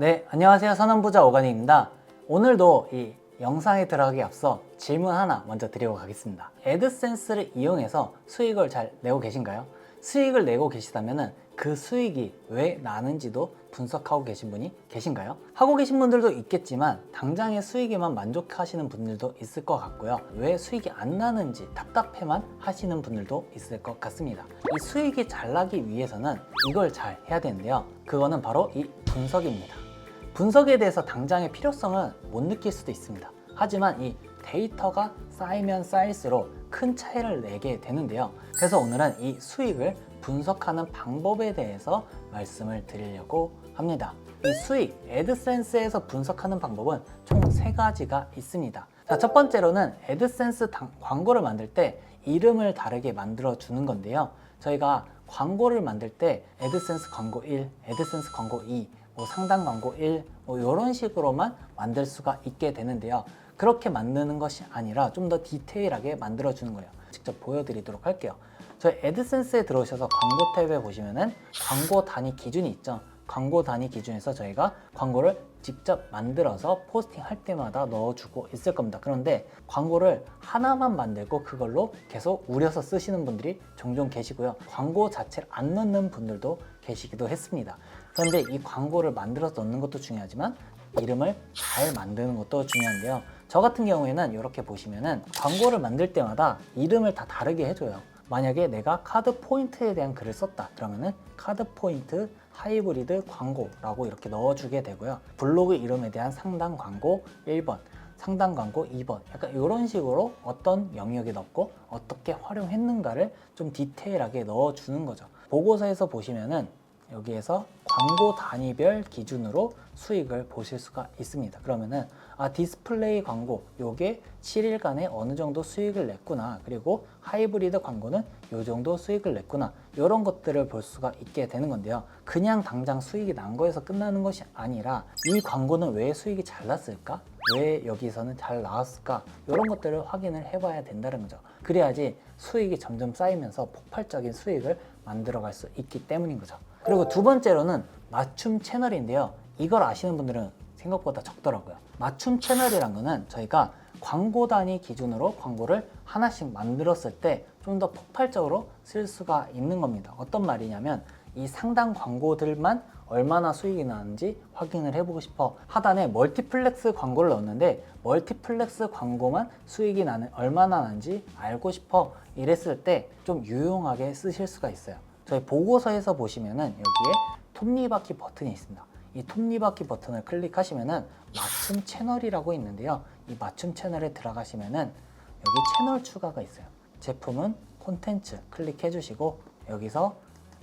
네, 안녕하세요. 선언부자 오가닉입니다. 오늘도 이 영상에 들어가기 앞서 질문 하나 먼저 드리고 가겠습니다. 애드센스를 이용해서 수익을 잘 내고 계신가요? 수익을 내고 계시다면 그 수익이 왜 나는지도 분석하고 계신 분이 계신가요? 하고 계신 분들도 있겠지만 당장의 수익에만 만족하시는 분들도 있을 것 같고요. 왜 수익이 안 나는지 답답해만 하시는 분들도 있을 것 같습니다. 이 수익이 잘 나기 위해서는 이걸 잘 해야 되는데요. 그거는 바로 이 분석입니다. 분석에 대해서 당장의 필요성은 못 느낄 수도 있습니다. 하지만 이 데이터가 쌓이면 쌓일수록 큰 차이를 내게 되는데요. 그래서 오늘은 이 수익을 분석하는 방법에 대해서 말씀을 드리려고 합니다. 이 수익, 애드센스에서 분석하는 방법은 총 세 가지가 있습니다. 자, 첫 번째로는 애드센스 당- 광고를 만들 때 이름을 다르게 만들어 주는 건데요. 저희가 광고를 만들 때 애드센스 광고 1, 애드센스 광고 2, 뭐 상단 광고 1, 뭐 이런 식으로만 만들 수가 있게 되는데요. 그렇게 만드는 것이 아니라 좀 더 디테일하게 만들어 주는 거예요. 직접 보여드리도록 할게요. 저희 애드센스에 들어오셔서 광고 탭에 보시면은 광고 단위 기준이 있죠. 광고 단위 기준에서 저희가 광고를 직접 만들어서 포스팅 할 때마다 넣어주고 있을 겁니다. 그런데 광고를 하나만 만들고 그걸로 계속 우려서 쓰시는 분들이 종종 계시고요. 광고 자체를 안 넣는 분들도 계시기도 했습니다. 그런데 이 광고를 만들어서 넣는 것도 중요하지만 이름을 잘 만드는 것도 중요한데요. 저 같은 경우에는 이렇게 보시면은 광고를 만들 때마다 이름을 다 다르게 해줘요. 만약에 내가 카드 포인트에 대한 글을 썼다 그러면은 카드 포인트 하이브리드 광고라고 이렇게 넣어주게 되고요. 블로그 이름에 대한 상단 광고 1번, 상단 광고 2번 약간 이런 식으로 어떤 영역에 넣고 어떻게 활용했는가를 좀 디테일하게 넣어주는 거죠. 보고서에서 보시면은 여기에서 광고 단위별 기준으로 수익을 보실 수가 있습니다. 그러면은 아 디스플레이 광고 요게 7일간에 어느 정도 수익을 냈구나. 그리고 하이브리드 광고는 요 정도 수익을 냈구나. 이런 것들을 볼 수가 있게 되는 건데요. 그냥 당장 수익이 난 거에서 끝나는 것이 아니라 이 광고는 왜 수익이 잘 났을까? 왜 여기서는 잘 나왔을까? 이런 것들을 확인을 해봐야 된다는 거죠. 그래야지 수익이 점점 쌓이면서 폭발적인 수익을 만들어갈 수 있기 때문인 거죠. 그리고 두 번째로는 맞춤 채널인데요. 이걸 아시는 분들은 생각보다 적더라고요. 맞춤 채널이란 거는 저희가 광고 단위 기준으로 광고를 하나씩 만들었을 때 좀 더 폭발적으로 쓸 수가 있는 겁니다. 어떤 말이냐면 이 상당 광고들만 얼마나 수익이 나는지 확인을 해보고 싶어 하단에 멀티플렉스 광고를 넣었는데 멀티플렉스 광고만 수익이 나는 얼마나 나는지 알고 싶어 이랬을 때 좀 유용하게 쓰실 수가 있어요. 저희 보고서에서 보시면은 여기에 톱니바퀴 버튼이 있습니다. 이 톱니바퀴 버튼을 클릭하시면은 맞춤 채널이라고 있는데요. 이 맞춤 채널에 들어가시면은 여기 채널 추가가 있어요. 제품은 콘텐츠 클릭해 주시고 여기서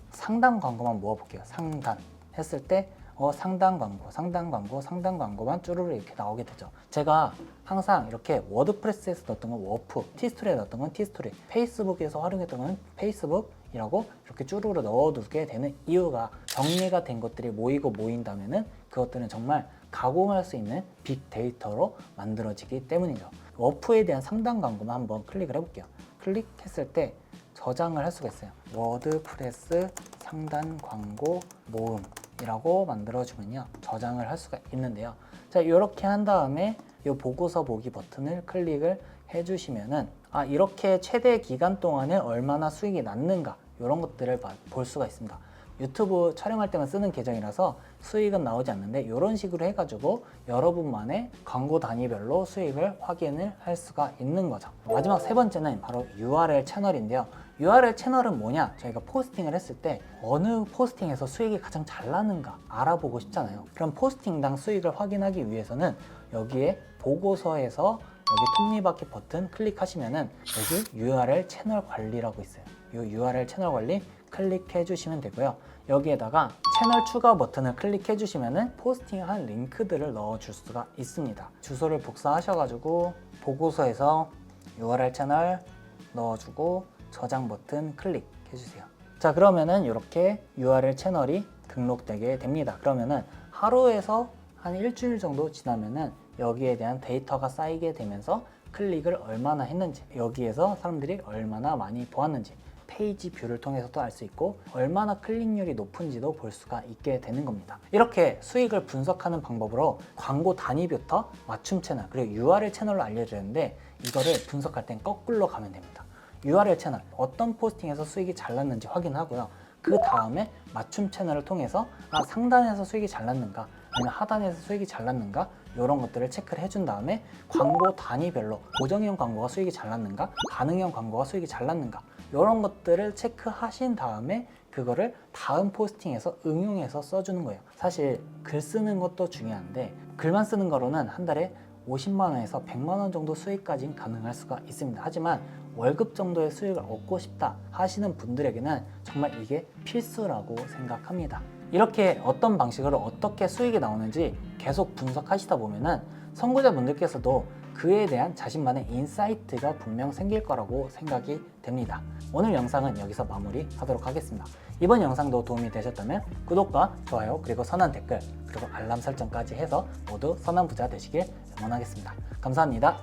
상단 광고만 모아볼게요. 상단 했을 때 어, 상단 광고, 상단 광고, 상단 광고만 쭈루루 이렇게 나오게 되죠. 제가 항상 이렇게 워드프레스에서 넣었던 건 워프, 티스토리에 넣었던 건 티스토리, 페이스북에서 활용했던 건 페이스북 이라고 이렇게 쭈루루 넣어두게 되는 이유가 정리가 된 것들이 모이고 모인다면은 그것들은 정말 가공할 수 있는 빅데이터로 만들어지기 때문이죠. 워프에 대한 상단 광고만 한번 클릭을 해볼게요. 클릭했을 때 저장을 할 수가 있어요. 워드프레스 상단 광고 모음 이라고 만들어주면요. 저장을 할 수가 있는데요. 자, 이렇게 한 다음에 이 보고서 보기 버튼을 클릭을 해주시면은 아, 이렇게 최대 기간 동안에 얼마나 수익이 났는가 이런 것들을 봐- 볼 수가 있습니다. 유튜브 촬영할 때만 쓰는 계정이라서 수익은 나오지 않는데 이런 식으로 해가지고 여러분만의 광고 단위별로 수익을 확인을 할 수가 있는 거죠. 마지막 세 번째는 바로 URL 채널인데요. URL 채널은 뭐냐? 저희가 포스팅을 했을 때 어느 포스팅에서 수익이 가장 잘 나는가 알아보고 싶잖아요. 그럼 포스팅당 수익을 확인하기 위해서는 여기에 보고서에서 여기 톱니바퀴 버튼 클릭하시면은 여기 URL 채널 관리라고 있어요. 이 URL 채널 관리 클릭해 주시면 되고요. 여기에다가 채널 추가 버튼을 클릭해 주시면은 포스팅한 링크들을 넣어 줄 수가 있습니다. 주소를 복사하셔가지고 보고서에서 URL 채널 넣어주고 저장 버튼 클릭해 주세요. 자 그러면은 이렇게 URL 채널이 등록되게 됩니다. 그러면은 하루에서 한 일주일 정도 지나면은 여기에 대한 데이터가 쌓이게 되면서 클릭을 얼마나 했는지 여기에서 사람들이 얼마나 많이 보았는지 페이지 뷰를 통해서도 알 수 있고 얼마나 클릭률이 높은지도 볼 수가 있게 되는 겁니다. 이렇게 수익을 분석하는 방법으로 광고 단위부터 맞춤 채널 그리고 URL 채널로 알려드렸는데 이거를 분석할 땐 거꾸로 가면 됩니다. URL 채널 어떤 포스팅에서 수익이 잘 났는지 확인하고요. 그 다음에 맞춤 채널을 통해서 아, 상단에서 수익이 잘 났는가 아니면 하단에서 수익이 잘 났는가 이런 것들을 체크를 해준 다음에 광고 단위별로 고정형 광고가 수익이 잘 났는가 가능형 광고가 수익이 잘 났는가 이런 것들을 체크하신 다음에 그거를 다음 포스팅에서 응용해서 써주는 거예요 사실 글 쓰는 것도 중요한데 글만 쓰는 거로는 한 달에 50만 원에서 100만 원 정도 수익까지는 가능할 수가 있습니다 하지만 월급 정도의 수익을 얻고 싶다 하시는 분들에게는 정말 이게 필수라고 생각합니다. 이렇게 어떤 방식으로 어떻게 수익이 나오는지 계속 분석하시다 보면은 선구자분들께서도 그에 대한 자신만의 인사이트가 분명 생길 거라고 생각이 됩니다. 오늘 영상은 여기서 마무리 하도록 하겠습니다. 이번 영상도 도움이 되셨다면 구독과 좋아요 그리고 선한 댓글 그리고 알람 설정까지 해서 모두 선한 부자 되시길 응원하겠습니다. 감사합니다.